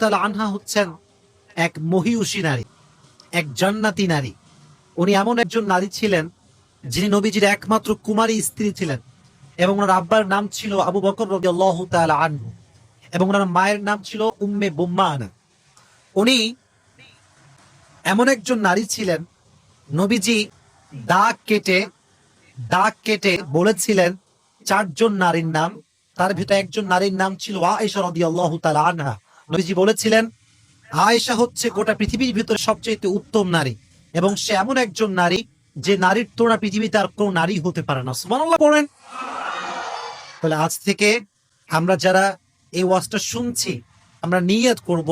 তাআলা আনহা হচ্ছেন এক নারী, এক জান্নাতি নারী। উনি এমন একজন নারী ছিলেন যিনি নবীজির একমাত্র কুমারী স্ত্রী ছিলেন এবং ওনার আব্বার নাম ছিল আবু বকর রাদিয়াল্লাহু আনহু এবং ওনার মায়ের নাম ছিল উম্মে বুম্মানা। উনি এমন একজন নারী ছিলেন, নবীজি দাগ কেটে দাগ কেটে বলেছিলেন, চারজন নারীর নাম তার ভিতরে একজন নারীর নাম ছিল আয়েশা রাদিয়াল্লাহু তাআলা আনহা। নবীজি বলেছিলেন, আয়েশা হচ্ছে গোটা পৃথিবীর ভিতরে সবচেয়ে উত্তম নারী এবং সে এমন একজন নারী যে নারীর তুলনা পৃথিবীতে আর কোনো নারী হতে পারে না। সুবহানাল্লাহ পড়েন। তাহলে আজ থেকে আমরা যারা এই ওয়াজটা শুনছি, আমরা নিয়ত করব,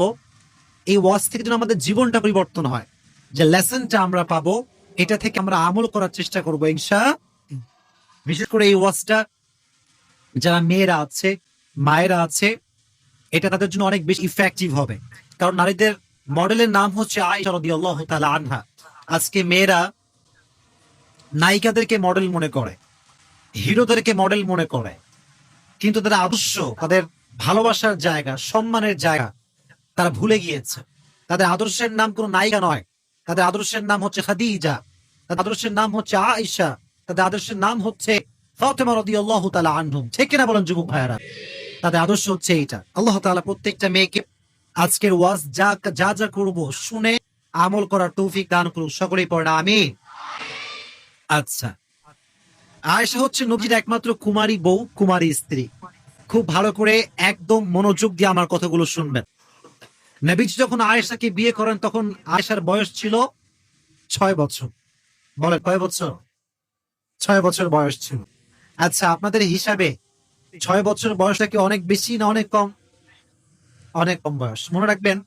এই ওয়াজ থেকে যেন আমাদের জীবনটা পরিবর্তন হয়। যে লেসনটা আমরা পাবো, এটা থেকে আমরা আমল করার চেষ্টা করব ইনশা বিশেষ করে এই ওয়াজটা যারা মেয়েরা আছে, মায়েরা আছে, এটা তাদের জন্য অনেক বেশি ইফেক্টিভ হবে। কারণ নারীদের মডেলের নাম হচ্ছে তাআলা আনহা। আজকে মেয়েরা নায়িকাদেরকে মডেল মনে করে, হিরোদেরকে মডেল মনে করে, কিন্তু তারা আদর্শ, তাদের ভালোবাসার জায়গা, সম্মানের জায়গা তারা ভুলে গিয়েছে। তাদের আদর্শের নাম কোনো নায়িকা নয়। তাদের আদর্শের নাম হচ্ছে খাদিজা, তাদের আদর্শের নাম হচ্ছে আয়েশা, তাদের আদর্শের নাম হচ্ছে আদর্শ হচ্ছে আল্লাহ তাআলা প্রত্যেকটা মেয়েকে আজকের যা যা শুনে আমল দান করুক। আচ্ছা। হচ্ছে নবীর একমাত্র কুমারী বউ, কুমারী স্ত্রী। খুব ভালো করে একদম মনোযোগ দিয়ে আমার কথাগুলো শুনবেন। নবীজি যখন আয়েশাকে বিয়ে করেন, তখন আয়েশার বয়স ছিল ছয় বছর। বলে কয় বছর? ছয় বছর বয়স ছিল। আচ্ছা আপনাদের হিসাবে ছয় বছর বয়সটা কি অনেক বেশি না অনেক কম? অনেক কম বয়স। মনে রাখবেন,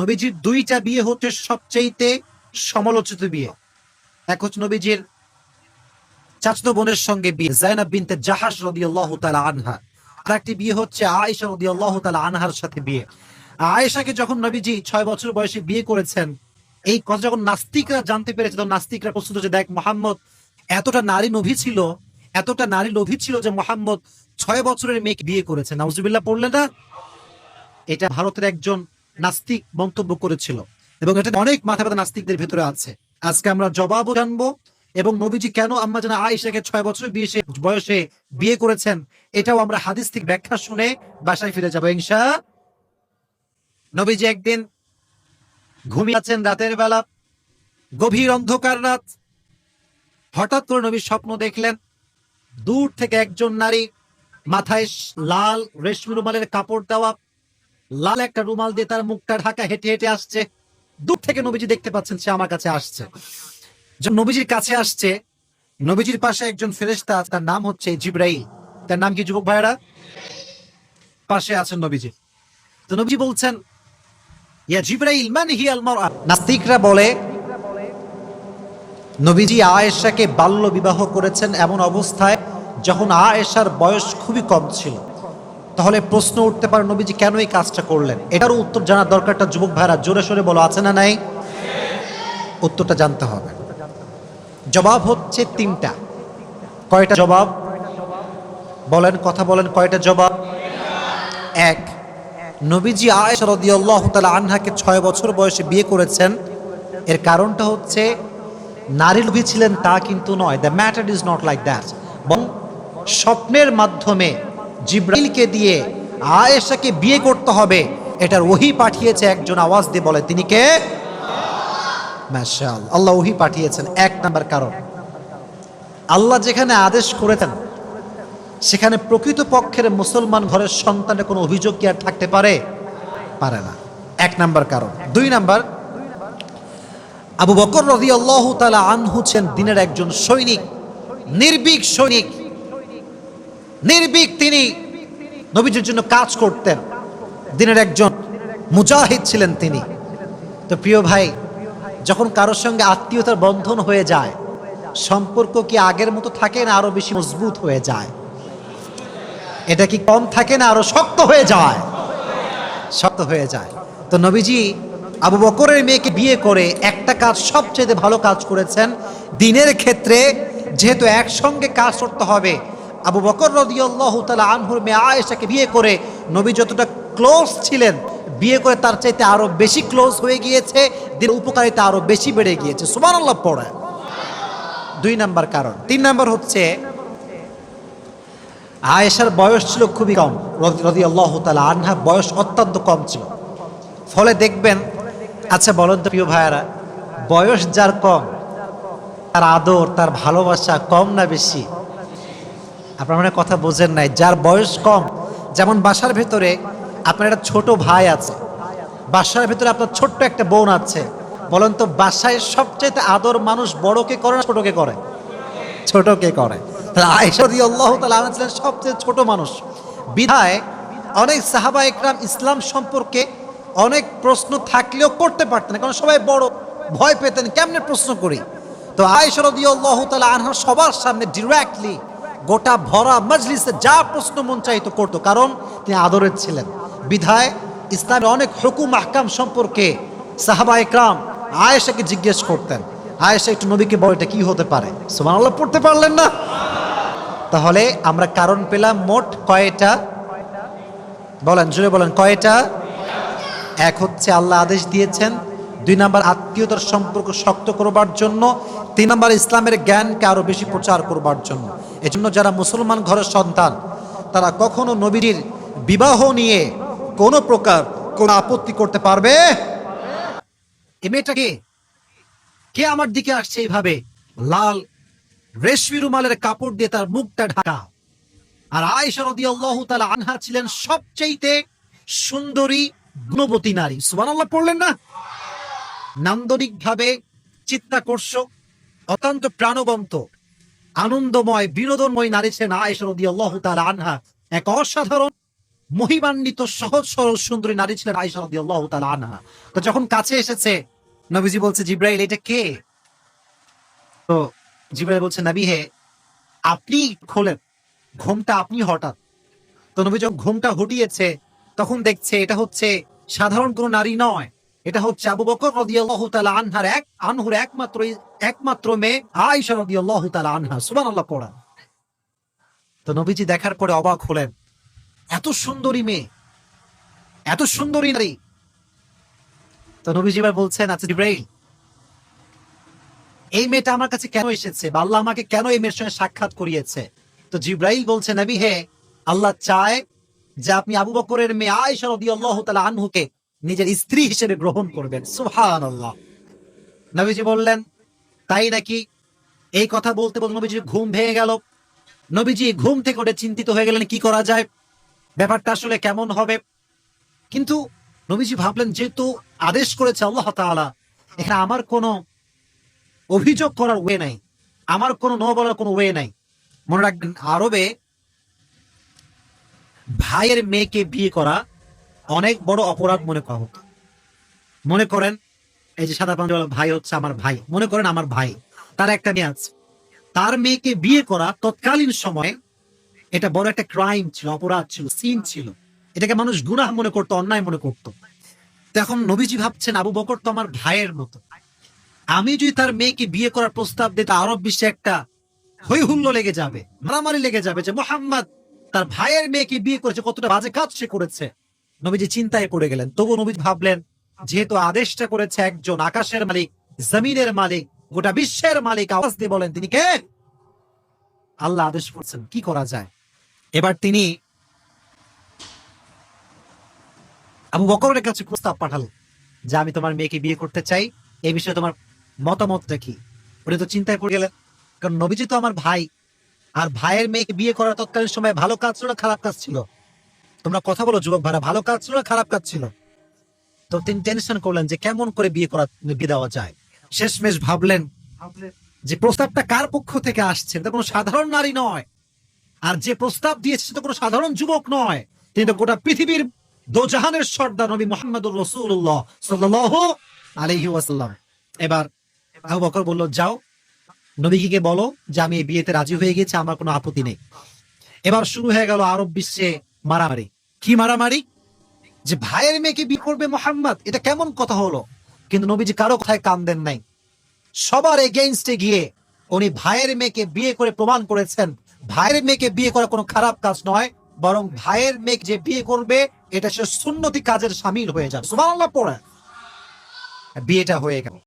নবীজির দুইটা বিয়ে হচ্ছে সবচেয়েতে সমালোচিত বিয়ে। এক হচ্ছে নবীজির চাচতো বোনের সঙ্গে বিয়ে, জাইনাব বিনতে জাহাস রাদিয়াল্লাহু তাআলা আনহা। আর একটি বিয়ে হচ্ছে আয়েশা রাদিয়াল্লাহু তাআলা আনহার সাথে বিয়ে। আয়েশাকে যখন নবীজি ছয় বছর বয়সে বিয়ে করেছেন, এই কথা যখন নাস্তিকরা জানতে পেরেছে, তখন নাস্তিকরা প্রস্তুত যে দেখ মোহাম্মদ, এতটা নারী লোভী ছিল এতটা নারী লোভী ছিল যে মোহাম্মদ ছয় বছরের মেয়েকে বিয়ে করেছে। নাউজুবিল্লাহ পড়লে না, এটা ভারতের একজন নাস্তিক মন্তব্য করেছিল। এবং এটা অনেক মাথা ব্যথা নাস্তিকদের ভিতরে আছে। আজকে আমরা জবাবও জানব এবং নবীজি কেন আম্মা জানা আয়েশাকে ছয় বছর বিয়ে বয়সে বিয়ে করেছেন, এটাও আমরা হাদিস থেকে ব্যাখ্যা শুনে বাসায় ফিরে যাব ইনশা। নবীজি একদিন ঘুমিয়ে আছেন রাতের বেলা, গভীর অন্ধকার রাত। হঠাৎ করে নবী স্বপ্ন দেখলেন দূর থেকে একজন নারী মাথায় লাল রেশমি রুমালের কাপড় দেওয়া লাল একটা রুমাল দিয়ে তার মুখটা ঢাকা হেঁটে হেঁটে আসছে। দূর থেকে নবীজি দেখতে পাচ্ছেন সে আমার কাছে আসছে। নবীজির কাছে আসছে নবীজির পাশে একজন ফেরেশতা আছে, তার নাম হচ্ছে জিব্রাইল। তার নাম কি যুবক ভাইরা পাশে আছেন নবীজি। তো নবীজি বলছেন ইয়া জিব্রাইল মান হিয়াল মারআ? নাস্তিকরা বলে নবীজি আয়েশাকে বাল্য বিবাহ করেছেন এমন অবস্থায় যখন আয়েশার বয়স খুবই কম ছিল। তাহলে প্রশ্ন উঠতে পারে, নবীজি কেন এই কাজটা করলেন? এটারও উত্তর জানার দরকারটা যুবক ভাইরা, জোরে সোরে বলো, আছে না নাই? উত্তরটা জানতে হবে। জবাব হচ্ছে তিনটা। কয়টা জবাব? বলেন, কথা বলেন, কয়টা জবাব? এক। নবীজি আয়েশা রাদিয়াল্লাহু তাআলা আনহাকে ছয় বছর বয়সে বিয়ে করেছেন। এর কারণটা হচ্ছে নারী লোভী ছিলেন তা কিন্তু নয়। The matter is not like that বং স্বপ্নের মাধ্যমে জিব্রাইলকে দিয়ে আয়েশাকে বিয়ে করতে হবে এটার ওহি পাঠিয়েছে একজন আওয়াজ দিয়ে বলে, তিনি কে? মাশাআল্লাহ, আল্লাহ ওহি পাঠিয়েছেন, এক নাম্বার কারণ। আল্লাহ যেখানে আদেশ করেছেন, সেখানে প্রকৃত পক্ষের মুসলমান ঘরের সন্তানের কোনো অভিযোগ কি আর থাকতে পারে? পারে না। এক নাম্বার কারণ। দুই নাম্বার আবু বকর রদি আল্লাহ তালা আনহু ছিলেন দিনের একজন সৈনিক, নির্ভীক সৈনিক। নির্ভীক তিনি নবীজির জন্য কাজ করতেন। দিনের একজন মুজাহিদ ছিলেন তিনি। তো প্রিয় ভাই, যখন কারোর সঙ্গে আত্মীয়তার বন্ধন হয়ে যায়, সম্পর্ক কি আগের মতো থাকে না আরও বেশি মজবুত হয়ে যায়? এটা কি কম থাকে না আরও শক্ত হয়ে যায়? শক্ত হয়ে যায়। তো নবীজি আবু বকরের মেয়েকে বিয়ে করে একটা কাজ সবচেয়ে ভালো কাজ করেছেন। দিনের ক্ষেত্রে যেহেতু একসঙ্গে কাজ করতে হবে, আবু বকর রদিয়াল্লাহু তাআলা আনহুর মেয়ে আয়েশাকে বিয়ে করে নবী যতটা ক্লোজ ছিলেন, বিয়ে করে তার চাইতে আরও বেশি ক্লোজ হয়ে গিয়েছে, দিন উপকারিতা আরও বেশি বেড়ে গিয়েছে। সুমান আল্লাহ পড়ে দুই নাম্বার কারণ। তিন নাম্বার হচ্ছে, আয়েশার বয়স ছিল খুবই কম রদি তালা আনহা বয়স অত্যন্ত কম ছিল। ফলে দেখবেন আচ্ছা বলেন তো প্রিয় ভাইয়ারা, বয়স যার কম, তার আদর, তার ভালোবাসা কম না বেশি? আপনার মানে কথা বোঝেন নাই, যার বয়স কম, যেমন বাসার ভেতরে আপনার একটা ছোট ভাই আছে, বাসার ভেতরে আপনার ছোট্ট একটা বোন আছে, বলেন তো বাসায় সবচেয়ে আদর মানুষ বড়কে করে না ছোটকে করে? ছোটকে করে। তাহলে আয়েশা রাদিয়াল্লাহু তাআলা আনহা ছিলেন সবচেয়ে ছোট মানুষ। বিধায় অনেক সাহাবা একরাম ইসলাম সম্পর্কে অনেক প্রশ্ন থাকলেও করতে পারতেন কারণ সবাই বড় ভয় পেতেন, কেমনে প্রশ্ন করি? তো আয়েশা রাদিয়াল্লাহু তাআলা আনহা সবার সামনে ডিরেক্টলি গোটা ভরা মজলিসে যা প্রশ্ন মন চাইতো করতো, কারণ তিনি আদরের ছিলেন। বিধায় ইসলামের অনেক হুকুম, আহকাম সম্পর্কে সাহাবা একরাম আয়েশাকে জিজ্ঞেস করতেন, আয়েশা একটু নবীকে বল এটা কি হতে পারে? সুবহানাল্লাহ, পড়তে পারলেন না? তাহলে আমরা কারণ পেলাম মোট কয়টা? বলেন জুড়ে বলেন, কয়টা? এক হচ্ছে আল্লাহ আদেশ দিয়েছেন, দুই নাম্বার আত্মীয়তার সম্পর্ক শক্ত করবার জন্য, তিন নাম্বার ইসলামের জ্ঞানকে আরও বেশি প্রচার করবার জন্য। এজন্য যারা মুসলমান ঘরের সন্তান, তারা কখনো নবীর বিবাহ নিয়ে কোনো প্রকার কোনো আপত্তি করতে পারবে? এ মেয়েটাকে কে? আমার দিকে আসছে এইভাবে? লাল রেশমি রুমালের কাপড় দিয়ে তার মুখটা ঢাকা। আর আয়েশা রাদিয়াল্লাহু তাআলা আনহা ছিলেন সবচেয়ে সুন্দরী গুণবতী নারী। সুবহানাল্লাহ, পড়লেন না? নান্দনিক ভাবে চিত্তাকর্ষক, অত্যন্ত প্রাণবন্ত, আনন্দময়, বিনোদনময় নারী ছিলেন আয়েশা রাদিয়াল্লাহু তাআলা আনহা। এক অসাধারণ, মহিমান্বিত, সহজ, সরল, সুন্দরী নারী ছিলেন আয়েশা রাদিয়াল্লাহু তাআলা আনহা। তো যখন কাছে এসেছে, নবীজি বলছে, জিব্রাইল, এটা কে? তো জিব্রাইল বলছে, নবী হে, আপনি খোলেন, ঘুমটা আপনি হঠাৎ তো নবী যখন ঘুমটা হটিয়েছে তখন দেখছে এটা হচ্ছে সাধারণ কোন নারী নয়। এটা হচ্ছে আবু বকর আনহার এক, আনহুর একমাত্র একমাত্র মেয়ে আয়েশা রাদিয়াল্লাহু তাআলা আনহা। সুবহানাল্লাহ পড়া তো নবীজি দেখার পরে অবাক হলেন। এত সুন্দরী মেয়ে, এত সুন্দরী নারী। তো নবীজি এবার বলছেন আচ্ছা জিব্রাইল, এই মেয়েটা আমার কাছে কেন এসেছে বা আল্লাহ আমাকে কেন এই মেয়ের সঙ্গে সাক্ষাৎ করিয়েছে? তো জিব্রাইল বলছে নবী, হে, আল্লাহ চায় যে আপনি আবু বকরের মেয়ে আয়েশা রাদিয়াল্লাহু তাআলা আনহুকে নিজের স্ত্রী হিসেবে গ্রহণ করবেন। সুবহানাল্লাহ। নবীজি বললেন, তাই নাকি এই কথা বলতে বলতে নবীজি ঘুম ভেঙে গেল? নবীজি ঘুম থেকে উঠে চিন্তিত হয়ে গেলেন, কি করা যায়? ব্যাপারটা আসলে কেমন হবে? কিন্তু নবীজি ভাবলেন, যেহেতু আদেশ করেছে আল্লাহ তাআলা, এখানে আমার কোনো অভিযোগ করার ওয়ে নাই। আমার কোনো ন বলার কোনো ওয়ে নাই। মনে রাখবেন, আরবে ভাইয়ের মেয়েকে বিয়ে করা অনেক বড় অপরাধ মনে করা হতো। মনে করেন, এই যে সাদা পাঞ্জাবি ভাই হচ্ছে আমার ভাই। মনে করেন আমার ভাই, তার একটা মেয়ে আছে। তার মেয়েকে বিয়ে করা তৎকালীন সময়ে এটা বড় একটা ক্রাইম ছিল, অপরাধ ছিল সিন ছিল। এটাকে মানুষ গুনাহ মনে করতো, অন্যায় মনে করতো। এখন নবীজি ভাবছেন, আবু বকর তো আমার ভাইয়ের মতো। আমি যদি তার মেয়েকে বিয়ে করার প্রস্তাব দিই, তা আরব বিশ্বে একটা হই হুল্লো লেগে যাবে, মারামারি লেগে যাবে যে, মোহাম্মদ তার ভাইয়ের মেয়েকে বিয়ে করেছে, কতটা বাজে কাজ সে করেছে। নবীজি চিন্তায় পড়ে গেলেন। তবু নবীজি ভাবলেন, যেহেতু আদেশটা করেছে একজন আকাশের মালিক, জমিনের মালিক, গোটা বিশ্বের মালিক, আওয়াজ দিয়ে বলেন, তিনি কে? আল্লাহ আদেশ করছেন, কি করা যায়? এবার তিনি আবু বকরের কাছে প্রস্তাব পাঠালো যে, আমি তোমার মেয়েকে বিয়ে করতে চাই। এই বিষয়ে তোমার মতামতটা কি? উনি তো চিন্তায় পড়ে গেলেন, কারণ নবীজি তো আমার ভাই। আর ভাইয়ের মেয়েকে বিয়ে করার তৎকালীন সময় ভালো কাজ ছিল না খারাপ কাজ ছিল? তোমরা কথা বলো, যুবক ভাড়া ভালো কাজ ছিল না খারাপ কাজ ছিল? তো তিনি টেনশন করলেন যে কেমন করে বিয়ে করা, বিয়ে দেওয়া যায়। শেষমেশ ভাবলেন যে প্রস্তাবটা কার পক্ষ থেকে আসছে? এটা কোনো সাধারণ নারী নয়। আর যে প্রস্তাব দিয়েছে সেটা কোনো সাধারণ যুবক নয়। তিনি তো গোটা পৃথিবীর দোজাহানের সর্দার নবী মোহাম্মদুর রসুল্লাহ সাল্লাহ আলহি ওয়াসাল্লাম। এবার আবু বকর বলল, যাও নবীকে বলো যে আমি এই বিয়েতে রাজি হয়ে গেছি, আমার কোনো আপত্তি নেই। এবার শুরু হয়ে গেল আরব বিশ্বে মারামারি। কি মারামারি? যে ভাইয়ের মেয়েকে বিয়ে করবে মোহাম্মদ, এটা কেমন কথা হলো? কিন্তু নবীজি কারও কথায় কান দেন নাই। সবার এগেইনস্টে গিয়ে উনি ভাইয়ের মেয়েকে বিয়ে করে প্রমাণ করেছেন। ভাইয়ের মেয়েকে বিয়ে করা কোনো খারাপ কাজ নয়, বরং ভাইয়ের মেয়ে যে বিয়ে করবে, এটা সে সুন্নতি কাজের সামিল হয়ে যাবে। সুবহানাল্লাহ পড়ে বিয়েটা হয়ে গেল।